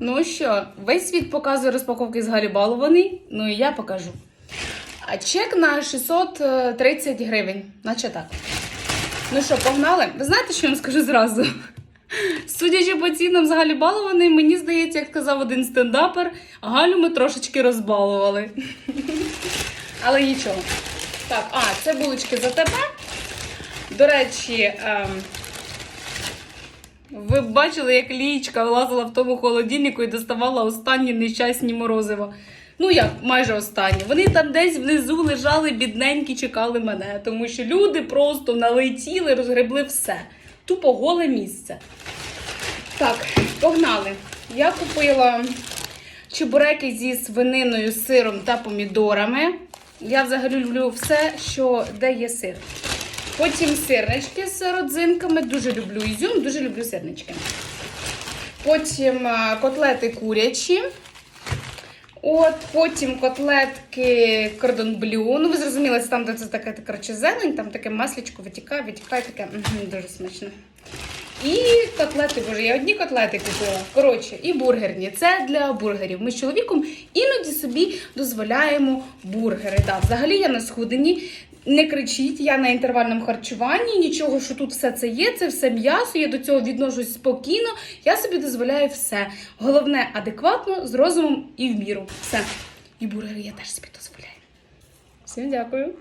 Ну що, весь світ показує розпаковки з Галі Балований, ну і я покажу. А чек на 630 гривень, наче так. Ну що, погнали? Ви знаєте, що я вам скажу зразу? Судячи по цінам з Галі Балований, мені здається, як казав один стендапер, Галю ми трошечки розбалували. Але нічого. Так, а, це булочки за тебе. До речі, ем, ви б бачили, як лічка влазила в тому холодильнику і доставала останні нещасні морозива. Ну як, майже останні. Вони там десь внизу лежали, бідненькі, чекали мене, тому що люди просто налетіли, розгребли все. Тупо голе місце. Так, погнали. Я купила чебуреки зі свининою, сиром та помідорами. Я взагалі люблю все, що де є сир. Потім сирнички з родзинками. Дуже люблю ізюм, дуже люблю сирнички. Потім е, котлети курячі. От, потім котлетки кордон блю. Ну, ви зрозуміли, там, де це таке коротше, зелень, там таке масличко витікає, витікає таке. Дуже смачно. І котлети, боже, я одні котлети купила. Коротше, і бургерні. Це для бургерів. Ми з чоловіком іноді собі дозволяємо бургери. Да, взагалі я на схуденні. Не кричіть, я на інтервальному харчуванні, нічого, що тут все це є, це все м'ясо, я до цього відношусь спокійно, я собі дозволяю все. Головне, адекватно, з розумом і в міру. Все. І бургери я теж собі дозволяю. Всім дякую.